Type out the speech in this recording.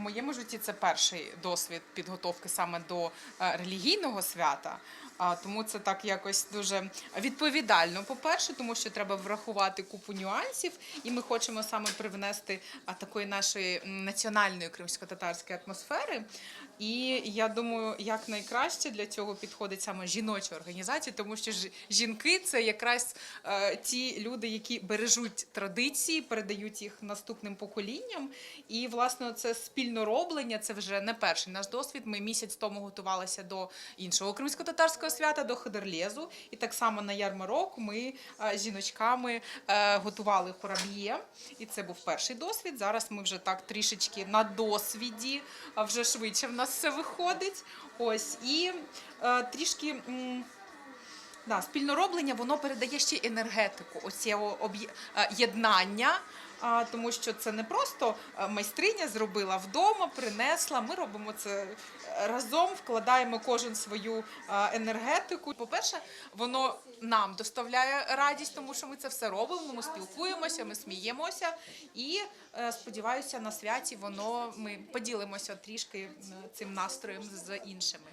моєму житті це перший досвід підготовки саме до е, релігійного свята. А тому це так якось дуже відповідально. По-перше, тому що треба врахувати купу нюансів, і ми хочемо саме привнести такої нашої національної кримсько-татарської атмосфери. І я думаю, як найкраще для цього підходить саме жіноча організація, тому що жінки це якраз е, ті люди, які бережуть традиції, передають їх наступним поколінням. І власне це спільно роблення. Це вже не перший наш досвід. Ми місяць тому готувалися до іншого кримсько-татарського свята, до Ходерлєзу. І так само на ярмарок ми е, з жіночками е, готували кораб'є. І це був перший досвід. Зараз ми вже так трішечки на досвіді, а вже швидше в нас все виходить. Ось і е, трішки. Да, спільнороблення воно передає ще енергетику, оцього об'є- е, єднання. А, тому що це не просто е, майстриня зробила вдома, принесла. Ми робимо це е, разом, вкладаємо кожен свою е, енергетику. По-перше, воно нам доставляє радість, тому що ми це все робимо. Ми спілкуємося, ми сміємося. І сподіваюся, на святі воно ми поділимося трішки цим настроєм з іншими.